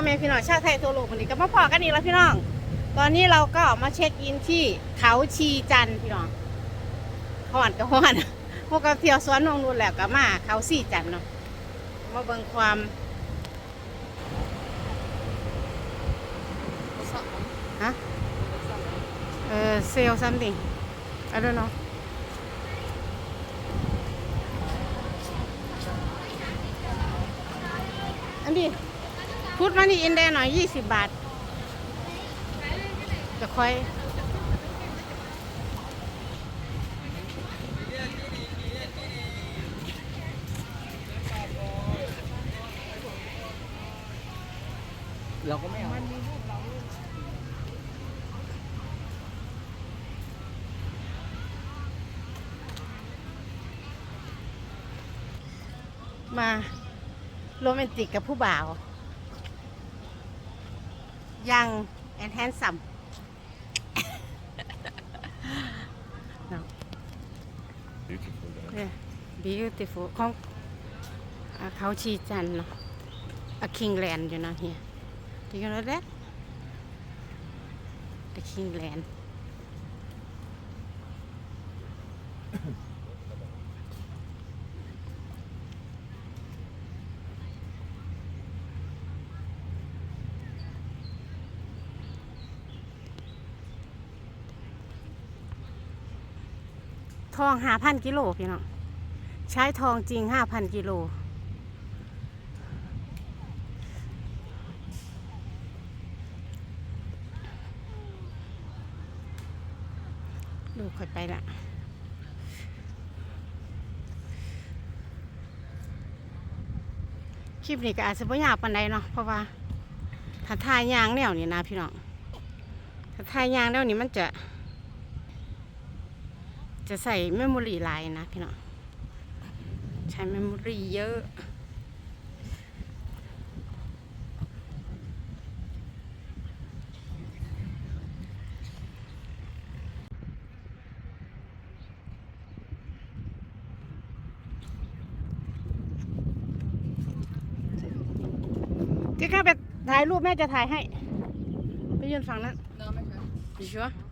อแม่พี่น้องชาวไทยทั่วโลกวันนี้ก็มาพอกันอีกแล้วพี่น้อง ตอนนี้เราก็มาเช็คอินที่เขาชีจันพี่น้องหอนก็หอนพวกกับเที่ยวสวนนงนูนแล้วก็มาเขาชีจันเนาะมาเบิ่งความฮะเออเซล something I don't know อันนี้ พูดมานี่อินเดหน่อยยี่สิบบาท จะค่อยเราก็ไม่เอามาโรแมนติกกับผู้บ่าว ยังแอนแฮนซัม Beautiful there. เนี่ย beautiful ของอ่าเขาชีจันทร์เนาะอะคิงแลนด์อยู่นะเฮีย Do you know that the Kingland ท องห้าพันกิโลพี่น้องใช้ทองจริงห้าพันกิโลดูค่อยไปละคลิปนี้ก็อาจจะไม่ยากปานใดเนาะเพราะว่าถ้าทายยางแนวนี้นะพี่น้องถ้าทายยางแนวนี้มันจะ จะใส่เมมโมรี่หลายนะพี่น้องใช้เมมโมรี่เยอะที่ข้าไปถ่ายรูปแม่จะถ่ายให้ ไปยืนฝั่งนั้นน้ำไหมคะอยู่ชัวร์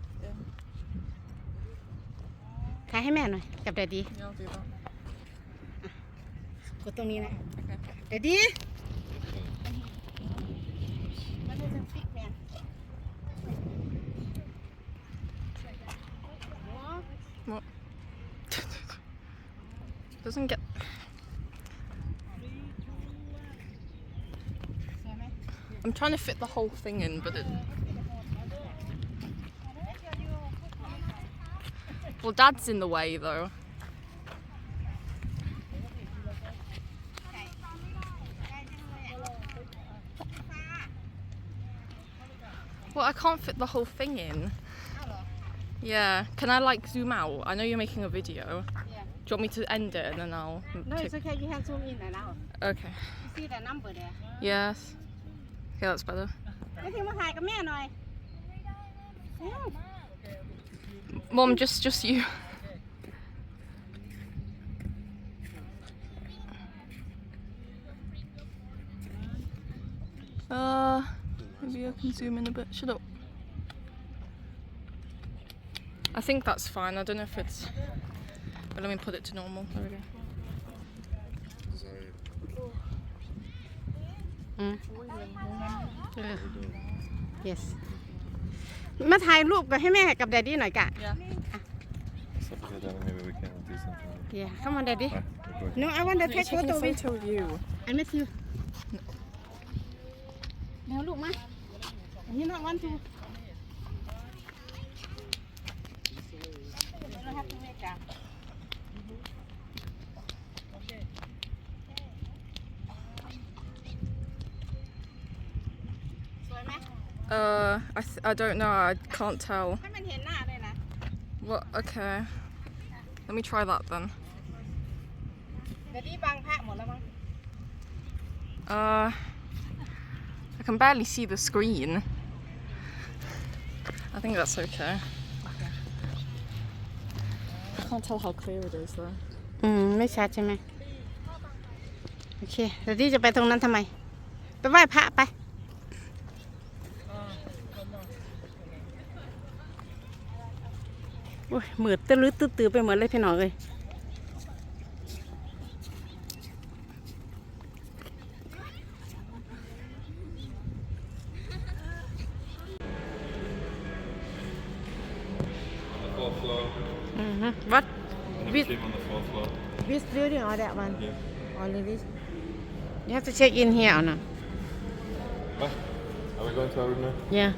ถ่ายให้แม่หน่อย กับแดดดียอมซื้อป่ะกดตรงนี้นะโอเคแดดดีมันจะฟิกแมน doesn't get ใช่ไหม I'm trying to fit the whole thing in but it well dad's in the way though well I can't fit the whole thing in อ้าวเหรอ yeah can I like zoom out I know you're making a video Yeah. do you want me to end it and then I'll No, take- it's okay. You can zoom in and out. okay You see the number there. yes okay that's better ไม่ถึงมาถ่ายกับแม่หน่อยเอ้า Mom, just just you. Uh, maybe I can zoom in a bit. Shut up. I think that's fine. I don't know if it's. But let me put it to normal. There we go. Mm. Yeah. Yes. มาถ่ายรูปกับให้แม่กับแดดดี้หน่อยกะ Yeah. So together maybe we can do something. yeah come on daddy Ah, okay. no I want to take Taking photo a with photo of you. and with you เดี๋ยวลูกมาอันนี้ not want to Uh, I th- I don't know. I can't tell. ให้มันเห็นหน้าเลยนะ What? Okay. Let me try that then. เดี๋ยวนี้บังพระหมดแล้วมั้ง Uh, I can barely see the screen. I think that's okay. I can't tell how clear it is though. อืม ไม่ชัดใช่ไหม โอเคเดี๋ยวที่จะไปตรงนั้นทำไม ไปไหว้พระไป อ้ยมืดตะลึดตื้อๆไปหมดเลยพี่น้องเลย On the fourth floor. อือฮึ what And With- the gym on the fourth floor. which building or that one Yeah. or this you have to check in here or not What? Are we going to our room now? yeah